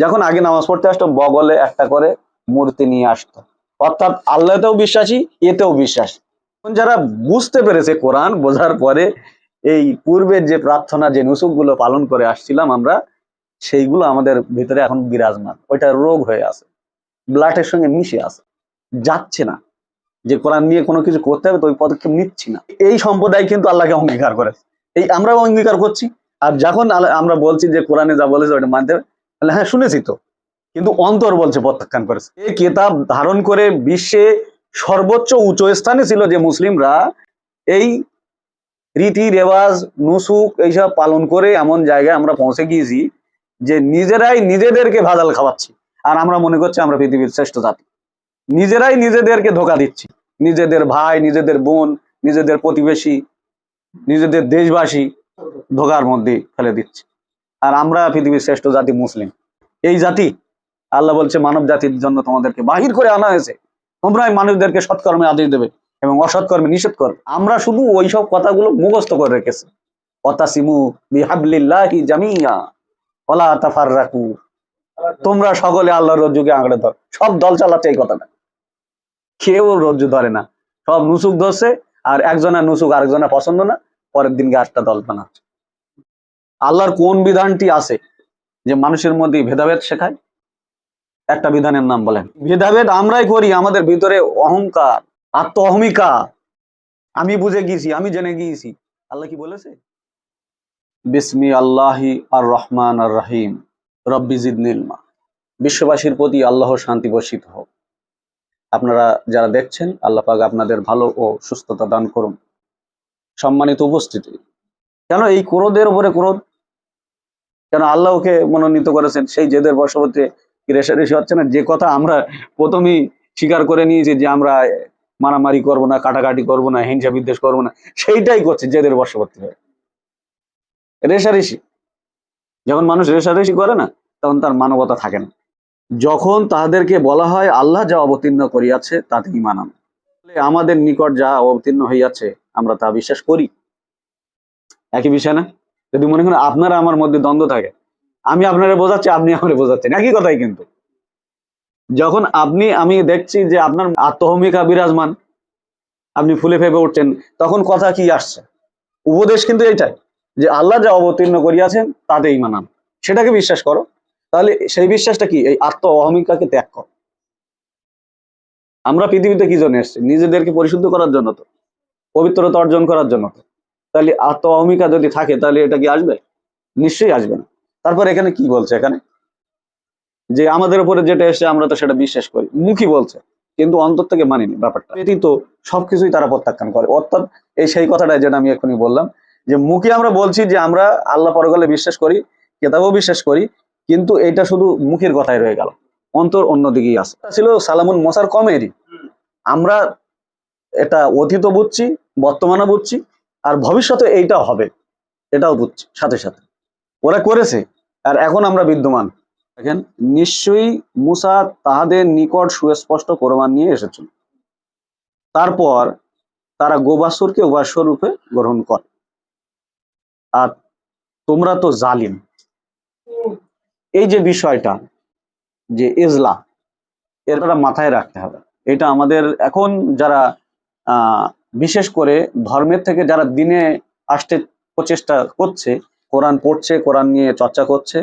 যখন আগে নামাজ পড়তে আসতো, বগলে একটা করে মূর্তি নিয়ে আসতো। অর্থাৎ আল্লাহতেও বিশ্বাসী, এতেও বিশ্বাসী। যারা বুঝতে পেরেছে কোরআন বোঝার পরে, এই পূর্বের যে প্রার্থনা, যে নুসুকগুলো পালন করে আসছিলাম আমরা, সেইগুলো আমাদের ভিতরে এখন বিরাজমান। ওইটা রোগ হয়ে আছে। ব্লাডের সঙ্গে মিশে আছে। যাচ্ছে না। যে কোরআন নিয়ে কোনো কিছু করতে হবে, তো ওই পদক্ষেপ নিচ্ছি না। এই সম্প্রদায় কিন্তু আল্লাহকে অঙ্গীকার করে এই আমরাও অঙ্গীকার করছি। আর যখন আমরা বলছি যে কোরআনে যা বলেছে ওটা মানতে হবে। হ্যাঁ শুনেছি তো। কিন্তু অন্তর বলছে, প্রত্যাখ্যান করেছে। এই কিতাব ধারণ করে বিশ্বে সর্বোচ্চ উচ্চ স্থানে ছিল যে মুসলিমরা, এই রীতি রেওয়াজ নুসুক এইসব পালন করে এমন জায়গায় আমরা পৌঁছে গিয়েছি যে নিজেরাই নিজেদেরকে ভাজাল খাওয়াচ্ছি। আর আমরা মনে করছি আমরা পৃথিবীর শ্রেষ্ঠ জাতি। নিজেরাই নিজেদেরকে ধোকা দিচ্ছি। নিজেদের ভাই, নিজেদের বোন, নিজেদের প্রতিবেশী, নিজেদের দেশবাসী ধোকার মধ্যে ফেলে দিচ্ছি। আর আমরা পৃথিবীর শ্রেষ্ঠ জাতি মুসলিম। এই জাতি, আল্লাহ বলছে, মানব জাতির জন্য তোমাদেরকে বাহির করে আনা হয়েছে। তোমরাই মানুষদেরকে সৎকর্মে আদেশ দেবে এবং অসৎকর্মে নিষেধ করবে। আমরা শুধু ওইসব কথাগুলো মুখস্থ করে রেখেছি। অতাসিমু বিহাবলিল্লাহি জামিয়া ওলা তাফাররাকু। তোমরা সকলে আল্লাহর রজ্জুকে আঁকড়ে ধর। সব দল চালাচ্ছে এই কথাটা। কেউ রজ্জু ধরে না। সব নুসুক ধরছে, আর একজনের নুসুক, আরেকজনের পছন্দ না। পরের দিনকে আটটা দল বানাচ্ছে। আল্লাহর কোন বিধানটি আছে যে মানুষের মধ্যে ভেদাভেদ শেখায়? একটা বিধানের নাম বলেন। ভেদাভেদ আমরাই করি, আমাদের ভিতরে অহংকার আত্ম অহমিকা আমি বুঝে গিয়েছি, আমি জেনে গিয়েছি। আল্লাহ কি বলেছে? বিসমি আল্লাহি আর রহমান আর রহিম রব্বি জিদনিলমা বিশ্ববাসীর প্রতি আল্লাহ শান্তি বর্ষিত হোক। আপনারা যারা দেখছেন, আল্লাহ পাক আপনাদের ভালো ও সুস্থতা দান করুন। সম্মানিত উপস্থিতি। কেন এই ক্রোধের উপরে ক্রোধ? কেন আল্লাহ ওকে মনোনীত করেছেন? সেই জেদের বশবর্তী রেশারেশি হচ্ছে না। যে কথা আমরা প্রথমেই স্বীকার করে নিয়েছি যে আমরা মারামারি করব না, কাটাকাটি করব না, হিংসা বিদ্বেষ করব না, সেইটাই করছে জেদের বশবর্তী হয়ে। রেশারেশি যখন মানুষ রেশারেশি করে না, তখন তার মানবতা থাকে না। যখন তাদেরকে বলা হয়, আল্লাহ যা অবতীর্ণ করিয়াছে তাতে ইমান আনো। তাহলে আমাদের নিকট যা অবতীর্ণ হইয়াছে, আমরা তা বিশ্বাস করি। একই বিষয় না? যদি মনে করেন আপনারা আমার মধ্যে দ্বন্দ্ব থাকে, আমি আপনারা বোঝাচ্ছি, আপনি আমারে বোঝাচ্ছেন। একই কথাই কিন্তু। যখন আপনি, আমি দেখছি যে আপনার আত্মহমিকা বিরাজমান, আপনি ফুলে ফেপে উঠছেন, তখন কথা কি আসছে? উপদেশ কিন্তু এইটাই, যে আল্লাহ যা অবতীর্ণ করিয়াছেন, তাতেই মানান। সেটাকে বিশ্বাস করো। তাহলে সেই বিশ্বাসটা কি? এই আত্ম অহমিকাকে ত্যাগ কর। আমরা পৃথিবীতে কি জন্য এসছি? নিজেদেরকে পরিশুদ্ধ করার জন্য তো, পবিত্রতা অর্জন করার জন্য তো। তাহলে আত্ম অহমিকা যদি থাকে, তাহলে এটা কি আসবে? নিশ্চয়ই আসবে না। তারপর এখানে কি বলছে এখানে? যে আমাদের উপরে যেটা এসে আমরা তো সেটা বিশ্বাস করি। মুখী বলছে, কিন্তু অন্তর থেকে মানিনি ব্যাপারটা। ব্যতীত সবকিছুই তারা প্রত্যাখ্যান করে। অর্থাৎ এই সেই কথাটা যেটা আমি এখনই বললাম, যে মুখে আমরা বলছি যে আমরা আল্লাহ পরকালে বিশ্বাস করি, কেতাবও বিশ্বাস করি, কিন্তু এটা শুধু মুখের কথাই রয়ে গেল। অন্তর অন্যদিকেই আছে। ছিল সালামুন মোসার কমেরই আমরা এটা অতীত বুঝছি বর্তমানে বুঝছি আর ভবিষ্যতে এইটা হবে। এটাও বুঝছি সাথে সাথে। ওরা করেছে, আর এখন আমরা বিদ্যমান। দেখেন, নিশ্চয়ই মুসা তাহাদের নিকট সুস্পষ্ট প্রমাণ নিয়ে এসেছিল। তারপর তারা গোবাসুরকে উপাস্য রূপে গ্রহণ করে। আর তোমরা তো জালিম। এই যে বিষয়টা, যে ইজলা এটা মাথায় রাখতে হবে। এটা আমাদের এখন যারা বিশেষ করে ধর্মের থেকে যারা দিনে আসতে প্রচেষ্টা করছে, কোরআন পড়ছে, কোরআন নিয়ে চর্চা করছে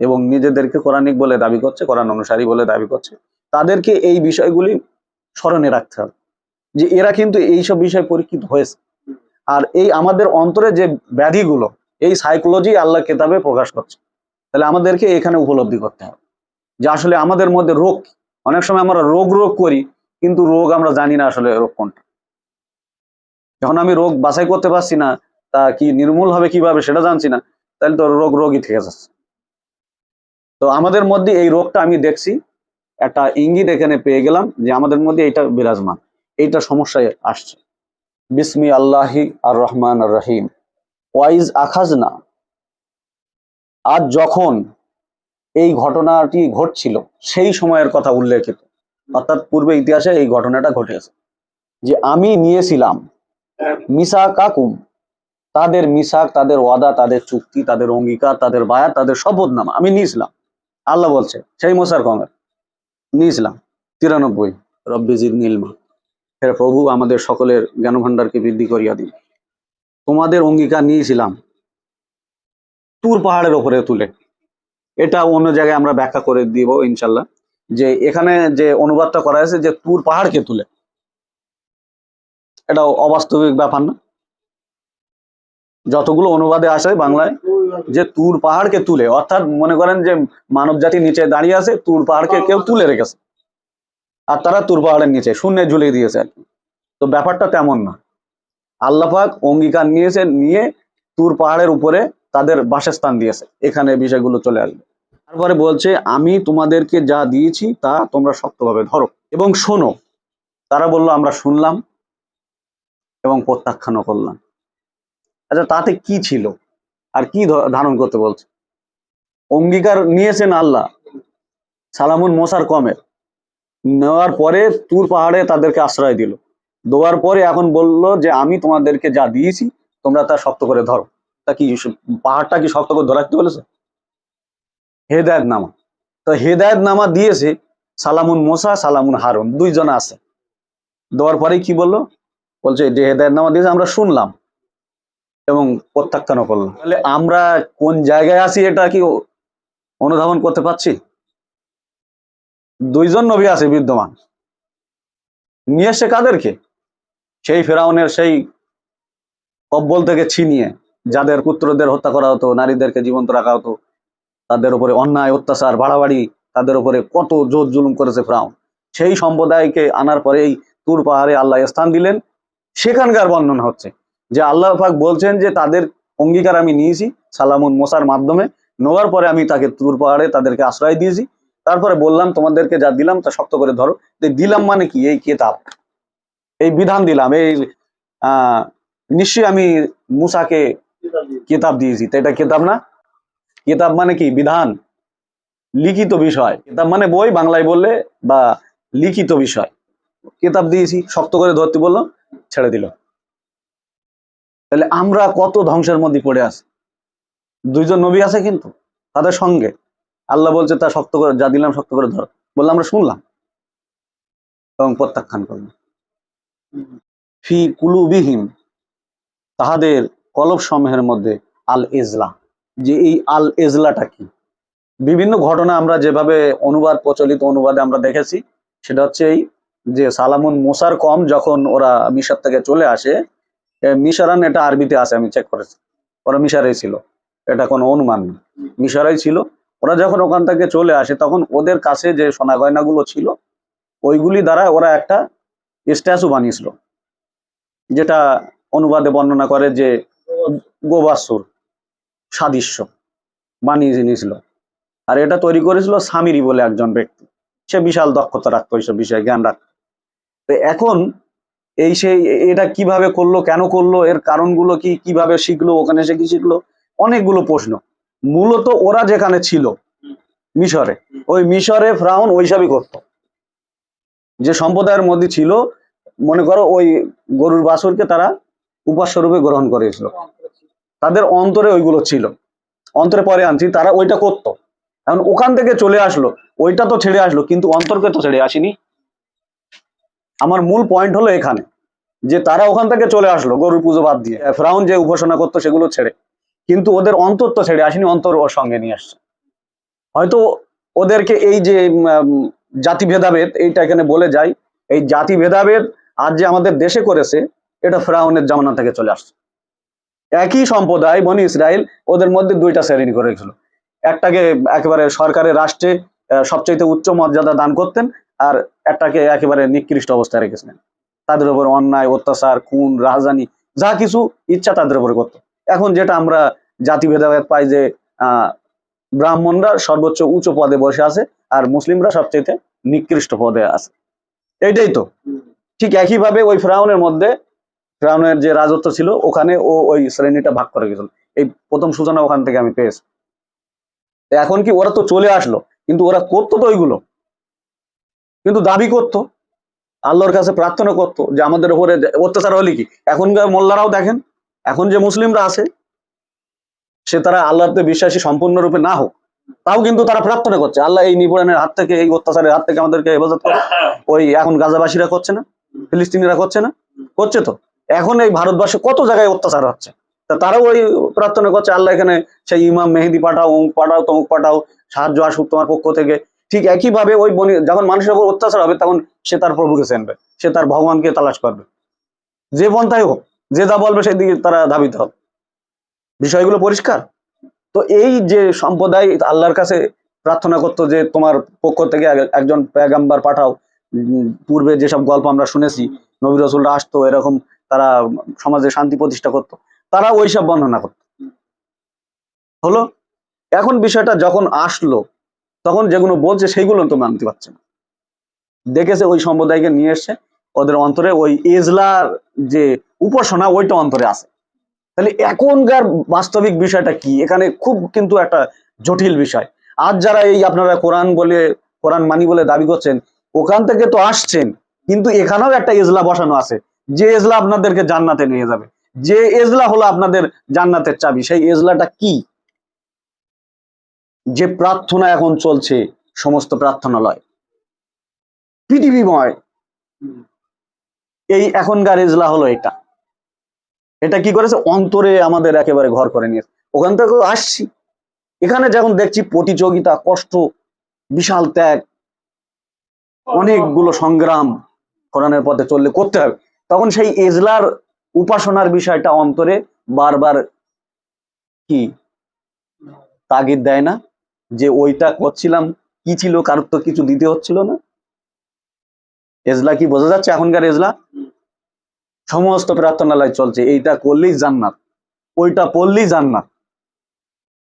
এবং নিজেদেরকে কোরআনিক বলে দাবি করছে, কোরআন অনুসারী বলে দাবি করছে, তাদেরকে এই বিষয়গুলি স্মরণে রাখতে হবে যে এরা কিন্তু এইসব বিষয় পরীক্ষিত হয়েছে। আর এই আমাদের অন্তরে যে ব্যাধিগুলো, এই সাইকোলজি আল্লাহ কেতাবে প্রকাশ করছে, তাহলে আমাদেরকে এখানে উপলব্ধি করতে হবে যে আসলে আমাদের মধ্যে রোগ অনেক সময় আমরা রোগ রোগ করি, কিন্তু রোগ আমরা জানি না আসলে রোগ কোনটা। যখন আমি রোগ বাছাই করতে পারছি না, তা কি নির্মূল হবে কীভাবে সেটা জানছি না, তাহলে তো রোগ রোগই থেকে যাচ্ছে। তো আমাদের মধ্যে এই রোগটা আমি দেখছি, একটা ইঙ্গিত এখানে পেয়ে গেলাম যে আমাদের মধ্যে এইটা বিরাজমান, এইটা সমস্যায় আসছে। বিসমি আল্লাহি আর রহমান আর রহিম। ওয়াইজ আখাজ না আজ যখন এই ঘটনাটি ঘটছিল, সেই সময়ের কথা উল্লেখিত। অর্থাৎ পূর্বে ইতিহাসে এই ঘটনাটা ঘটেছে। যে আমি নিয়েছিলাম মিসা কাকুম তাদের মিসাক, তাদের ওয়াদা, তাদের চুক্তি, তাদের অঙ্গীকার, তাদের বায়াত, তাদের শপথনামা আমি নিয়েছিলাম আল্লাহ বলছে, সেই মোসার কমের। নিয়েছিলাম তিরানব্বই। রব্বিজিদ নীলমা হে প্রভু, আমাদের সকলের জ্ঞান ভাণ্ডারকে বৃদ্ধি করিয়া দিন। তোমাদের অঙ্গীকার নিয়েছিলাম তুর পাহাড়ের ওপরে তুলে। এটা অন্য জায়গায় আমরা ব্যাখ্যা করে দিব ইনশাল্লাহ। যে এখানে যে অনুবাদটা করা হয়েছে যে তুর পাহাড়কে তুলে। এটা অবাস্তবিক ব্যাপার না। যতগুলো অনুবাদে আসে বাংলায়, যে তুর পাহাড়কে তুলে, অর্থাৎ মনে করেন যে মানব জাতি নিচে দাঁড়িয়ে আছে, তুর পাহাড়কে কেউ তুলে রেখেছে। আর তারা তুর পাহাড়ের নিচে, শূন্যে ঝুলিয়ে দিয়েছে আর কি। তো ব্যাপারটা তেমন না। আল্লাপাক অঙ্গীকার নিয়েছে, নিয়ে তুর পাহাড়ের উপরে তাদের বাসস্থান দিয়েছে। এখানে বিষয়গুলো চলে আসবে। তারপরে বলছে, আমি তোমাদেরকে যা দিয়েছি তা তোমরা শক্তভাবে ধরো এবং শোনো। তারা বলল, আমরা শুনলাম। এবং প্রত্যাখ্যানও করলাম আচ্ছা তাতে কি ছিল? আর কি ধারণ করতে বলছে? অঙ্গীকার নিয়েছেন আল্লাহ, সালামুন মোসার কমের নেওয়ার পরে তুর পাহাড়ে তাদেরকে আশ্রয় দিল। দেওয়ার পরে এখন বলল যে, আমি তোমাদেরকে যা দিয়েছি, তোমরা তা শক্ত করে ধরো। তা কি পাহাড়টা কি শক্ত করে ধরাতে বলেছে? হেদায়ত নামা তো হেদায়ত নামা দিয়েছে সালামুন মোসা, সালামুন হারুন, দুইজন আছে। দেওয়ার পরে কি বলল? বলছে, যে হেদায়ত নামা দিয়েছে, আমরা শুনলাম এবং প্রত্যাখ্যানও করলাম। তাহলে আমরা কোন জায়গায় আছি এটা কি অনুধাবন করতে পারছি? দুইজন নবী আছে বিদ্যমান। নিয়ে এসে কাদেরকে? সেই ফেরাউনের সেই কব্বল থেকে ছিনিয়ে, যাদের পুত্রদের হত্যা করা হতো, নারীদেরকে জীবন্ত রাখা হতো, তাদের উপরে অন্যায়, অত্যাচার, বাড়াবাড়ি, তাদের উপরে কত জোর জুলুম করেছে ফেরাউন। সেই সম্প্রদায়কে আনার পরেই তুর পাহাড়ে আল্লাহ স্থান দিলেন। সেখানকার বর্ণনা হচ্ছে যে আল্লাহ পাক বলছেন যে তাদের অঙ্গীকার আমি নিয়েছি সালামুন মোসার মাধ্যমে। নেওয়ার পরে আমি তাকে তুর পাহাড়ে তাদেরকে আশ্রয় দিয়েছি। তারপরে বললাম, তোমাদেরকে যা দিলাম তা শক্ত করে ধরো। দিলাম মানে কি? এই কেতাব। এই বিধান দিলাম। এই, আহ, নিশ্চয়ই আমি মুসাকে কেতাব দিয়েছি। তো এটা কেতাব না? কেতাব মানে কি? বিধান। লিখিত বিষয়। কেতাব মানে বই, বাংলায় বললে বা লিখিত বিষয়। কেতাব দিয়েছি, শক্ত করে ধরতে বলল ছেড়ে দিল। তাহলে আমরা কত ধ্বংসের মধ্যে পড়ে আছি? দুইজন নবী আছে কিন্তু, তাদের সঙ্গে। আল্লাহ বলছে, তা শক্ত করে, যা দিলাম শক্ত করে ধর। বললাম, আমরা শুনলাম। এবং প্রত্যাখ্যান করলাম। ফি কুলুবিহীন তাহাদের কলব সমূহের মধ্যে আল এজলা যে এই আল এজলাটা কি? বিভিন্ন ঘটনা আমরা যেভাবে অনুবাদ, প্রচলিত অনুবাদে আমরা দেখেছি, সেটা হচ্ছে এই যে সালামুন মুসার কম যখন ওরা মিশর থেকে চলে আসে মিশরান এটা আরবিতে আছে, আমি চেক করেছি। ওরা মিশারেই ছিল। এটা কোনো অনুমান না। মিশরাই ছিল। ওরা যখন ওখান থেকে চলে আসে, তখন ওদের কাছে যে সোনা গয়নাগুলো ছিল, ওইগুলি দ্বারা ওরা একটা স্ট্যাচু বানিয়েছিল। যেটা অনুবাদে বর্ণনা করে যে গোবাসুর, সাদৃশ্য বানিয়ে নিয়েছিল। আর এটা তৈরি করেছিল সামিরি বলে একজন ব্যক্তি। সে বিশাল দক্ষতা রাখতো এইসব বিষয়ে, জ্ঞান রাখতো। তো এখন এই সেই এটা কীভাবে করল, কেন করল, এর কারণগুলো কি, কীভাবে শিখলো, ওখানে এসে কি শিখলো, অনেকগুলো প্রশ্ন। মূলত ওরা যেখানে ছিল, মিশরে, ওই মিশরে ফ্রাউন ওইসবই করতো। যে সম্প্রদায়ের মধ্যে ছিল, মনে করো ওই গরুর বাছুরকে তারা উপাস্য রূপে গ্রহণ করেছিল তাদের অন্তরে ওইগুলো ছিল। অন্তরে পরে আনছি, তারা ওইটা করতো। এখন ওখান থেকে চলে আসলো, ওইটা তো ছেড়ে আসলো, কিন্তু অন্তরকে তো ছেড়ে আসেনি। আমার মূল পয়েন্ট হলো এখানে, যে তারা ওখান থেকে চলে আসলো গরুর পুজো বাদ দিয়ে। ফ্রাউন যে উপাসনা করতো সেগুলো ছেড়ে, কিন্তু ওদের অন্তর তো ছেড়ে, আসেনি অন্তর ওর সঙ্গে নিয়ে আসছে। হয়তো ওদেরকে এই যে জাতি ভেদাভেদ, এইটা এখানে বলে যায়, এই জাতি ভেদাভেদ আজ যে আমাদের দেশে করেছে, এটা ফ্রাউনের জামানা থেকে চলে আসছে। একই সম্প্রদায়, বনি ইসরায়েল ওদের মধ্যে দুইটা শ্রেণি করেছিল একটাকে একেবারে সরকারের রাষ্ট্রে সবচাইতে উচ্চ মর্যাদা দান করতেন আর একটাকে একেবারে নিকৃষ্ট অবস্থায় রেখেছিলেন। তাদের উপর অন্যায়, অত্যাচার, খুন রাজধানী যা কিছু ইচ্ছা তাদের উপরে করতো। এখন যেটা আমরা জাতি ভেদাভেদ পাই যে ব্রাহ্মণরা সর্বোচ্চ উঁচু পদে বসে আছে আর মুসলিমরা সবচেয়ে নিকৃষ্ট পদে আছে। এইটাই তো। ঠিক একইভাবে ওই ফ্রাউনের মধ্যে, ফ্রাউনের যে রাজত্ব ছিল, ওখানে ও ওই শ্রেণীটা ভাগ করে গেছিল। এই প্রথম সূচনা ওখান থেকে আমি পেয়েছি। এখন কি ওরা তো চলে আসলো, কিন্তু ওরা করতো তো ওইগুলো। কিন্তু দাবি করতো, আল্লাহর কাছে প্রার্থনা করতো যে আমাদের উপরে অত্যাচার হলে কি? এখনকার মোল্লারাও দেখেন, এখন যে মুসলিমরা আছে, সে তারা আল্লাহতে বিশ্বাসী সম্পূর্ণরূপে না হোক, তাও কিন্তু তারা প্রার্থনা করছে, আল্লাহ এই নিপড়ানের হাত থেকে, এই অত্যাচারের হাত থেকে আমাদেরকে হেফাজত করে। ওই এখন গাজাবাসীরা করছে না, ফিলিস্তিনিরা করছে না, করছে তো। এখন এই ভারতবর্ষে কত জায়গায় অত্যাচার হচ্ছে? তা তারাও ওই প্রার্থনা করছে, আল্লাহ এখানে সেই ইমাম মেহেদি পাঠাও, অমুক পাঠাও, তমুক পাঠাও, সাহায্য আসুক তোমার পক্ষ থেকে। ঠিক একইভাবে ওই বনি, যখন মানুষের উপর অত্যাচার হবে, তখন সে তার প্রভুকে চেনবে, সে তার ভগবানকে তালাশ করবে। যে পন্থায় হোক, যে যা বলবে সেই দিকে তারা ধাবিত হবে। বিষয়গুলো পরিষ্কার? তো এই যে সম্প্রদায়, আল্লাহর কাছে প্রার্থনা করতো যে, তোমার পক্ষ থেকে একজন প্যাগাম্বার পাঠাও। পূর্বে যেসব গল্প আমরা শুনেছি, নবী রসুলরা আসতো, এরকম তারা সমাজে শান্তি প্রতিষ্ঠা করতো। তারা ওইসব বর্ণনা করতো। হলো? এখন বিষয়টা যখন আসলো তখন যেগুলো বলছে সেইগুলো তো মানতে পারছে না। দেখেছে ওই সম্প্রদায়কে নিয়ে এসছে, ওদের অন্তরে ওই এজলার যে উপাসনা, ওইটা অন্তরে আছে। তাহলে এখনকার বাস্তবিক বিষয়টা কি? এখানে খুব কিন্তু একটা জটিল বিষয়। আজ যারা এই আপনারা কোরআন বলে, কোরআন মানি বলে দাবি করছেন, ওখান থেকে তো আসছেন, কিন্তু এখানেও একটা এজলা বসানো আছে। যে এজলা আপনাদেরকে জান্নাতে নিয়ে যাবে, যে এজলা হলো আপনাদের জান্নাতের চাবি, সেই এজলাটা কি? যে প্রার্থনা এখন চলছে, সমস্ত প্রার্থনালয়। পৃথিবীময়। এই এখনকার এজলা হলো এটা। এটা কি করেছে? অন্তরে আমাদের একেবারে ঘর করে নিয়েছে। ওখান থেকেও আসছি। এখানে যখন দেখছি প্রতিযোগিতা, কষ্ট, বিশাল ত্যাগ, অনেকগুলো সংগ্রাম কোরআনের পথে চললে করতে হবে। তখন সেই এজলার উপাসনার বিষয়টা অন্তরে বারবার কি? তাগিদ দেয় না। যে ওইটা করছিলাম, কি ছিল, কারোর তো কিছু দিতে হচ্ছিল না। এজলা কি বোঝা যাচ্ছে এখনকার এজলা? সমস্ত প্রার্থনালয় চলছে, এইটা করলেই জান্নাত, ওইটা পড়লেই জান্নাত।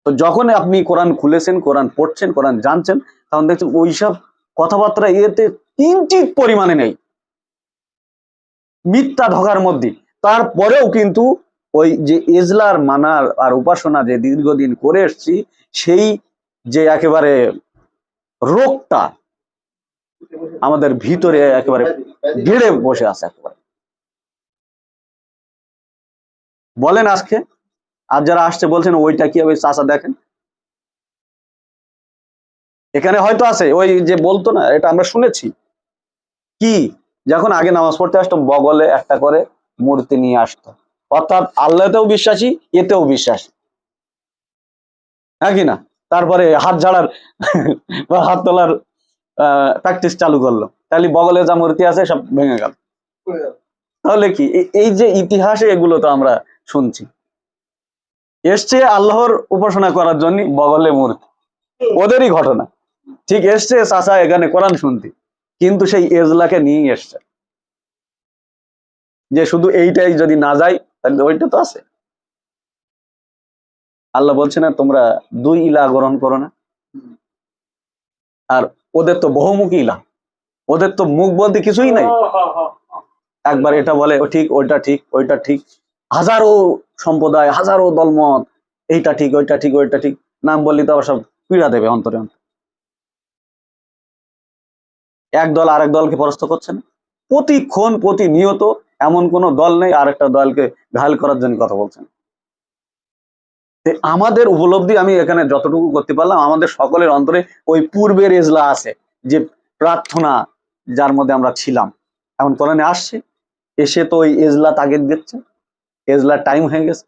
তো যখন আপনি কোরআন খুলেছেন, কোরআন পড়ছেন, কোরআন জানছেন, তখন দেখছেন ওইসব কথাবার্তা এতে কিঞ্চিত পরিমাণে নেই। মিথ্যা ঢোকার মধ্যে। তারপরেও কিন্তু ওই যে এজলার মানার আর উপাসনা যে দীর্ঘদিন করে এসছি, সেই যে একেবারে রোগটা আমাদের ভিতরে একেবারে গেড়ে বসে আছে একেবারে। বলেন আজকে, আর যারা আসছে বলছেন, ওইটা কি হবে? চাষা দেখেন। এখানে হয়তো আছে, ওই যে বলতো না, এটা আমরা শুনেছি। কি? যখন আগে নামাজ পড়তে আসতো, বগলে একটা করে মূর্তি নিয়ে আসতো। অর্থাৎ আল্লাহতেও বিশ্বাসী, এতেও বিশ্বাসী। হ্যাঁ কি না? তারপরে হাত ঝাড়ার বা হাত তোলার প্র্যাকটিস চালু করল। তাহলে বগলে যা মূর্তি আছে সব ভেঙে গেল। তাহলে কি? এই যে ইতিহাসে, এগুলো তো আমরা শুনছি। এসছে আল্লাহর উপাসনা করার জন্য বগলে মূর্তি। ওদেরই ঘটনা। ঠিক এসছে চাচা এখানে কোরআন শুনতে। কিন্তু সেই এজলাকে নিয়ে এসছে। যে শুধু এইটাই যদি না যায়, তাহলে ওইটা তো আছে। আল্লাহ বলছে না, তোমরা দুই ইলা গ্রহণ করো না। আর ওদের তো বহুমুখী ইলা। ওদের তো মুখ বলতে কিছুই নাই। একবার এটা বলে, ও ঠিক, ওইটা ঠিক ওইটা ঠিক। হাজারো সম্প্রদায়, হাজারো দলমত এইটা ঠিক, ওইটা ঠিক ওইটা ঠিক। নাম বললি তো আবার সব পীড়া দেবে অন্তরে অন্তরে। এক দল আরেক দলকে পরাস্ত করছে না। প্রতিক্ষণ প্রতিনিয়ত এমন কোন দল নেই, আরেকটা দলকে ঘায়ল করার জন্য কথা বলছেন আমাদের উপলব্ধি আমি এখানে যতটুকু করতে পারলাম, আমাদের সকলের অন্তরে ওই পূর্বের এজলা আছে, যে প্রার্থনা যার মধ্যে আমরা ছিলাম। এখন কোরআনে আসছে, এসে তো ওই এজলা তাগিদ দিচ্ছে এজলা টাইম হয়ে গেছে।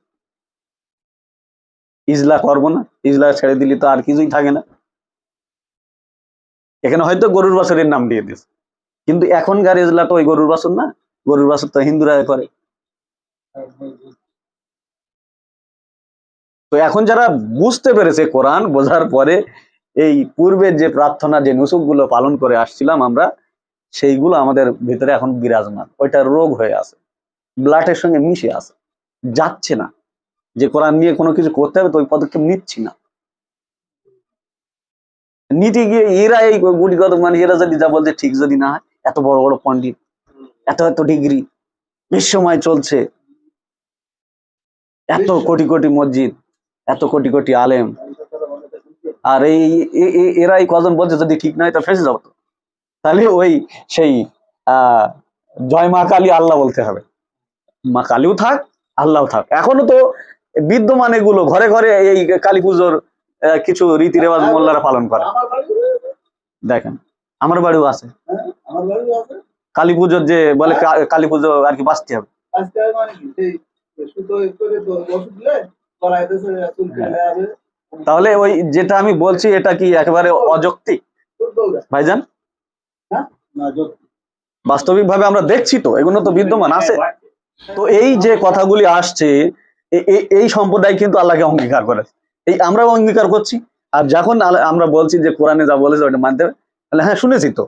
ইজলা করব না, ইজলা ছেড়ে দিলে তো আর কিছুই থাকে না। এখানে হয়তো গরুর বাছরের নাম দিয়ে দিয়েছে, কিন্তু এখনকার এজলা তো ওই গরুর বাছর না, গরুর বাছর তো হিন্দুরা করে। তো এখন যারা বুঝতে পেরেছে কোরআন বোঝার পরে এই পূর্বের যে প্রার্থনা, যে নুসুকগুলো পালন করে আসছিলাম আমরা, সেইগুলো আমাদের ভিতরে এখন বিরাজমান। ওইটা রোগ হয়ে আছে। ব্লাডের সঙ্গে মিশে আছে। যাচ্ছে না। যে কোরআন নিয়ে কোনো কিছু করতে হবে তো ওই পদক্ষেপ নিচ্ছি না। নিতে গিয়ে এরা এই গুটিগত মানে এরা যদি যা বলছে ঠিক যদি না হয়, এত বড় বড় পণ্ডিত, এত এত ডিগ্রি, বিশ্বময় চলছে। এত কোটি কোটি মসজিদ এত কোটি কোটি আলেম। আর এই এরা এই কজন বলছে যদি ঠিক নয়, তো ফেসে যাব। তাহলে ওই সেই জয় মা কালী আল্লাহ বলতে হবে। মা কালীও থাক আল্লাহও থাক। এখনও তো বিদ্যমান এগুলো, ঘরে ঘরে এই কালী পুজোর কিছু রীতি রেওয়াজ মোল্লারা পালন করে। দেখেন, আমার বাড়িও আছে। কালী পুজোর যে বলে কালী পুজো আর কি বাঁচতে হবে। যাবে। তাহলে ওই যেটা আমি বলছি এটা কি একেবারে অযৌক্তিক? ভাইজান? হ্যাঁ? বাস্তবিক ভাবে আমরা দেখছি তো এগুলো তো বিদ্যমান আছে। তো এই যে কথাগুলি আসছে এই সম্প্রদায় কিন্তু আল্লাহকে অঙ্গীকার করে। এই আমরাও অঙ্গীকার করছি। আর যখন আমরা বলছি যে কোরআনে যা বলেছে ওটা মানতে হবে তাহলে হ্যাঁ শুনেছি তো।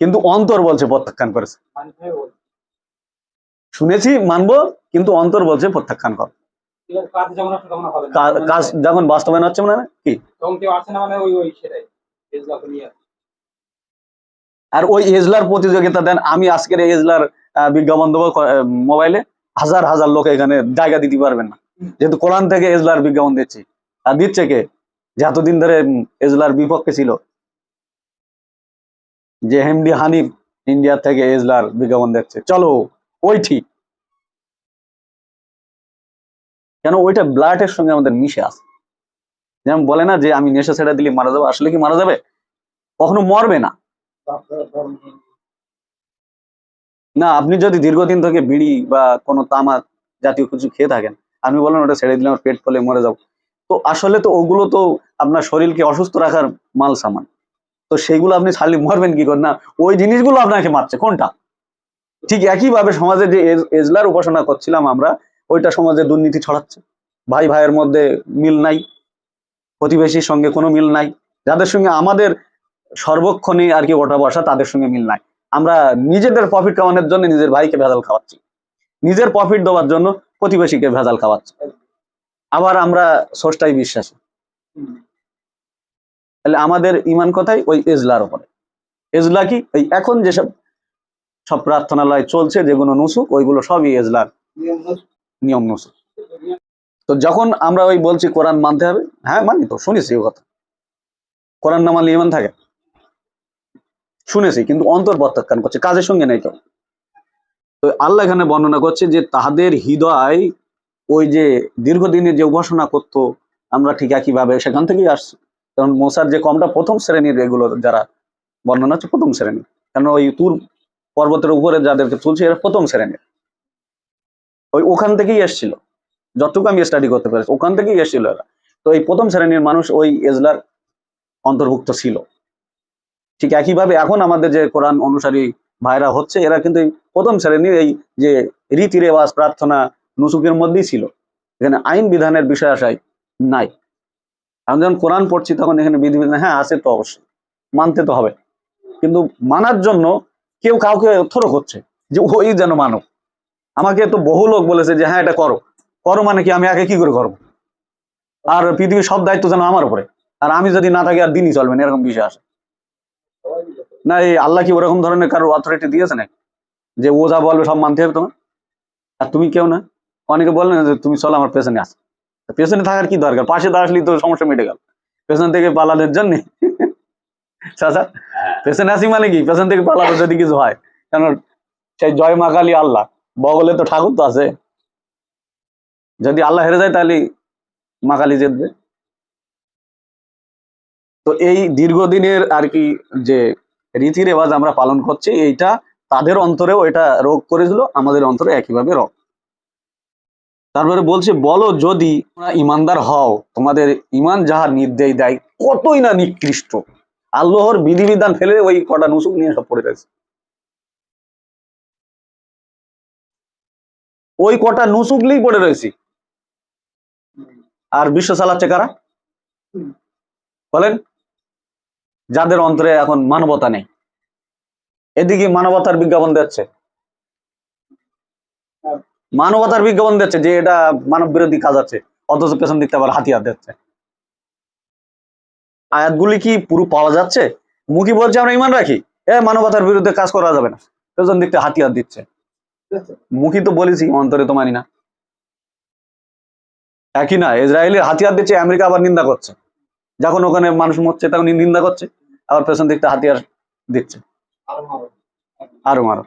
কিন্তু অন্তর বলছে প্রত্যাখ্যান করেছে। শুনেছি মানবো কিন্তু অন্তর বলছে প্রত্যাখ্যান কর। কাজ যখন বাস্তবায়ন হচ্ছে না কি? মানে। আর ওই এজলার প্রতিযোগিতা দেন আমি আজকের এজলার বিজ্ঞাপন দেবো মোবাইলে হাজার হাজার লোক এখানে জায়গা দিতে পারবেন না। যেহেতু কোরআন থেকে এজলার বিজ্ঞাপন দিচ্ছি। আর দিচ্ছে কে? যে এতদিন ধরে এজলার বিপক্ষে ছিল। যে হেমডি হানিফ ইন্ডিয়া থেকে এজলার বিজ্ঞাপন দিচ্ছে চলো ওই ঠিক। কেন ওইটা ব্লাডের সঙ্গে আমাদের মিশে আছে? যেমন বলে না যে আমি নেশা ছেড়ে দিলে মারা যাবে, আসলে কি মারা যাবে? কখনো মরবে না। না, আপনি যদি দীর্ঘদিন থেকে বিড়ি বা কোনো তামাক জাতীয় কিছু খেয়ে থাকেন, আপনি বলেন ওটা ছেড়ে দিলে আমার পেট ফলে মরে যাব। তো আসলে তো ওগুলো তো আপনার শরীরকে অসুস্থ রাখার মাল সামান। তো সেইগুলো আপনি ছাড়লে মরবেন কি করে? না, ওই জিনিসগুলো আপনাকে মারছে। কোনটা? ঠিক একইভাবে সমাজে যে এজলার উপাসনা করছিলাম আমরা ওইটা সমাজে দুর্নীতি ছড়াচ্ছে। ভাই ভাইয়ের মধ্যে মিল নাই, প্রতিবেশীর সঙ্গে কোনো মিল নাই, যাদের সঙ্গে আমাদের সর্বক্ষণে আর কি ওঠা বসা তাদের সঙ্গে মিল নাই। আমরা নিজেদের প্রফিট কামানোর জন্য নিজের ভাইকে ভেজাল খাওয়াচ্ছি। নিজের প্রফিট দেওয়ার জন্য প্রতিবেশীকে ভেজাল খাওয়াচ্ছি। আবার আমরা ষষ্ঠাই বিশ্বাসী। তাহলে আমাদের ইমান কথাই ওই এজলার উপরে। এজলা কি? এই এখন যেসব সব প্রার্থনালয় চলছে, যেগুলো নুসুক, ওইগুলো সবই এজলার। নিয়ম নুসুক তো যখন আমরা ওই বলছি কোরআন মানতে হবে হ্যাঁ মানি তো, শুনেছি ও কথা। কোরআন না মানলে ইমান থাকে? শুনেছি, কিন্তু অন্তর প্রত্যাখ্যান করছে, কাজের সঙ্গে নেই কেউ তো আল্লাহ এখানে বর্ণনা করছে যে তাহাদের হৃদয় ওই যে দীর্ঘদিনে যে উপাসনা করতো, আমরা ঠিক একইভাবে সেখান থেকেই আসছি। কারণ মোসার যে কমটা প্রথম শ্রেণির এগুলো যারা বর্ণনা হচ্ছে প্রথম শ্রেণির কারণ ওই তুর পর্বতের উপরে যাদেরকে তুলছে, এরা প্রথম শ্রেণির। ওই ওখান থেকেই এসছিল। যতটুকু আমি স্টাডি করতে পেরেছি, ওখান থেকেই এসেছিল এরা। তো এই প্রথম শ্রেণির মানুষ ওই এজলার অন্তর্ভুক্ত ছিল। ঠিক একইভাবে এখন আমাদের যে কোরআন অনুসারী ভাইরা হচ্ছে, এরা কিন্তু প্রথম শ্রেণির এই যে রীতি রেওয়াজ প্রার্থনা, নুসুকের মধ্যেই ছিল। এখানে আইন বিধানের বিষয় আসায় নাই। আমি যখন কোরআন পড়ছি তখন এখানে বিধিবিধান হ্যাঁ আছে তো অবশ্যই। মানতে তো হবে। কিন্তু মানার জন্য কেউ কাউকে থরো করছে যে ওই যেন মানো আমাকে তো বহু লোক বলেছে যে হ্যাঁ এটা করো। করো মানে কি? আমি আগে কি করে করব? আর পৃথিবীর সব দায়িত্ব যেন আমার উপরে। আর আমি যদি না থাকি আর দিনই চলবে না এরকম বিষয় আসে না এই আল্লাহ কি ওরকম ধরনের কারও অথরিটি দিয়েছে না যে ও যা বলবে সব মানতে হবে তোমার? আর তুমি কেউ না? অনেকে বললেন যে তুমি চলো আমার পেছনে আস। পেছনে থাকার কি দরকার? পাশে দাঁড়াসলি তো সমস্যা মিটে গেল। পেছন থেকে পালানোর জন্য। চাচা পেছনে আসি মানে কি? পেছন থেকে পালানো যদি কিছু হয়। কেন সেই জয় মা কালী আল্লাহ। বগলে তো ঠাকুর তো আছে। যদি আল্লাহ হেরে যায় তাহলে মা কালী জিতবে। তো এই দীর্ঘদিনের আর কি যে রীতি রেওয়াজ আমরা পালন করছি, এইটা তাদের অন্তরেও এটা রোগ করেছিল, আমাদের অন্তরে একইভাবে রোগ। তারপরে বলছে, বলো যদি তোমরা ইমানদার হও, তোমাদের ইমান যাহা নির্দেশ দেয়, কতই না নিকৃষ্ট। আল্লাহর বিধিবিধান ফেলে ওই কটা নুসুক নিয়ে সব পড়ে গেছে ওই কটা নুসুকলেই পড়ে রয়েছি। আর বিশ্ব চালাচ্ছে কারা? বলেন, যাদের অন্তরে এখন মানবতা নেই। এদিকে মানবতার বিজ্ঞাপন দিচ্ছে। মানবতার বিজ্ঞাপন দিচ্ছে যে এটা মানব বিরোধী কাজ আছে, অথচ পেছন দিকতে আবার হাতিয়ার দিচ্ছে। আয়াতগুলি কি পুরো পাওয়া যাচ্ছে? মুখী বলছে, আমরা ইমান রাখি। এ, মানবতার বিরুদ্ধে কাজ করা যাবে না। পেছন দিকতে হাতিয়ার দিচ্ছে? মুখী তো বলেছি, অন্তরে তো মানি না। একই না, ইসরায়েলের হাতিয়ার দিচ্ছে, আমেরিকা আবার নিন্দা করছে। যখন ওখানে মানুষ মরছে, তখন নিন্দা করছে, আবার পেছন দিকটা হাতিয়ার দিচ্ছে। আরও মারো।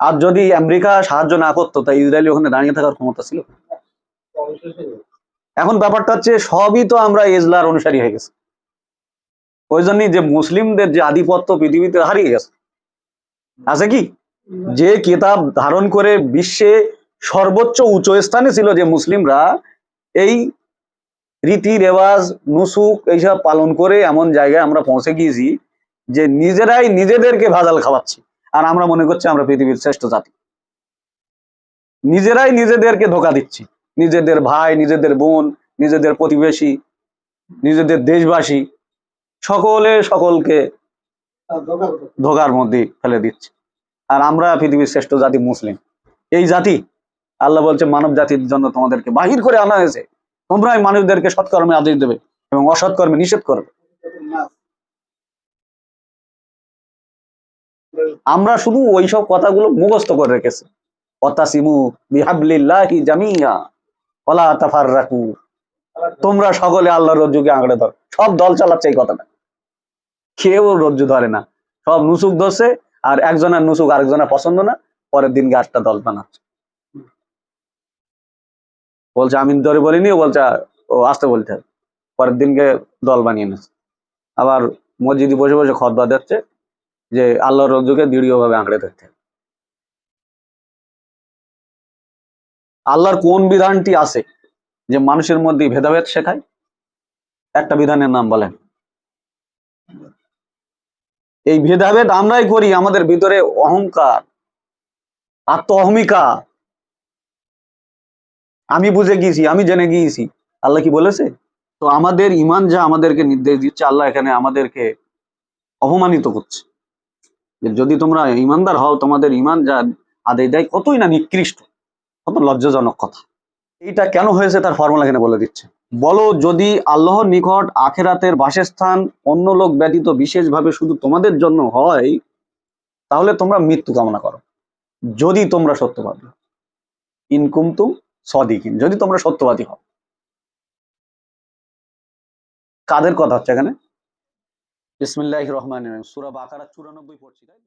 আর যদি আমেরিকা সাহায্য না করতো তাই ইসরায়েলি ওখানে দাঁড়িয়ে থাকার ক্ষমতা ছিল। এখন ব্যাপারটা হচ্ছে, সবই তো আমরা ইজলার অনুসারী হয়ে গেছে। ওই জন্যই যে মুসলিমদের যে আধিপত্য পৃথিবীতে হারিয়ে গেছে। আছে কি? যে কিতাব ধারণ করে বিশ্বে সর্বোচ্চ উচ্চ স্থানে ছিল যে মুসলিমরা এই রীতি রেওয়াজ নুসুক এইসব পালন করে এমন জায়গায় আমরা পৌঁছে গিয়েছি যে নিজেরাই নিজেদেরকে ভাজাল খাওয়াচ্ছি। আর আমরা মনে করছি আমরা পৃথিবীর শ্রেষ্ঠ জাতি। নিজেরাই নিজেদেরকে ধোকা দিচ্ছি। নিজেদের ভাই নিজেদের বোন নিজেদের প্রতিবেশী নিজেদের দেশবাসী সকলে সকলকে ধোকার মধ্যে ফেলে দিচ্ছে। আর আমরা পৃথিবীর শ্রেষ্ঠ জাতি মুসলিম। এই জাতি, আল্লাহ বলছে, মানব জাতির জন্য তোমাদেরকে বাহির করে আনা হয়েছে। তোমরাই মানুষদেরকে সৎকর্মে আদেশ দেবে এবং অসৎকর্মে নিষেধ করবে। আমরা শুধু ওইসব কথাগুলো মুখস্থ করে রেখেছি। তোমরা সকলে আল্লাহর রজ্জুকে আঁকড়ে ধর। সব দল চালাচ্ছে এই কথাটা। কেউ রজ্জু ধরে না। সব নুসুক ধরছে আর একজনের নুসুক আরেকজনের পছন্দ না, পরের দিনকে আটটা দল বানাচ্ছে। বলছে, আমি ধরে বলিনি বলছে, ও আসতে বলতে হবে পরের দিনকে দল বানিয়ে নিচ্ছে। আবার মসজিদে বসে বসে খতবা দিচ্ছে যে, আল্লাহর রজ্জুকে দৃঢ়ভাবে আঁকড়ে ধরতে। আল্লাহর কোন বিধানটি আছে যে মানুষের মধ্যে ভেদাভেদ শেখায়? একটা বিধানের নাম বলেন। এই ভেদাভেদ আমরাই করি, আমাদের ভিতরে অহংকার আত্ম অহমিকা আমি বুঝে গিয়েছি, আমি জেনে গিয়েছি। আল্লাহ কি বলেছে? তো আমাদের ইমান যা আমাদেরকে নির্দেশ দিচ্ছে, আল্লাহ এখানে আমাদেরকে অপমানিত করছে। যদি তোমরা ইমানদার হও, তোমাদের ইমান যা আদায় দেয় কতই না নিকৃষ্ট, কত লজ্জাজনক কথা। এইটা কেন হয়েছে তার ফর্মুলা এখানে বলে দিচ্ছে। বলো, যদি আল্লাহর নিকট আখেরাতের বাসস্থান অন্য লোক ব্যতীত বিশেষভাবে শুধু তোমাদের জন্য হয়, তাহলে তোমরা মৃত্যু কামনা করো। যদি তোমরা সত্যবাদী হও। ইনকুমতুম সদিকিন, যদি তোমরা সত্যবাদী হও। কাদের কথা হচ্ছে এখানে? বিসমিল্লাহ রহমান সুরা বাকারা চুরানব্বই পড়ছি, তাই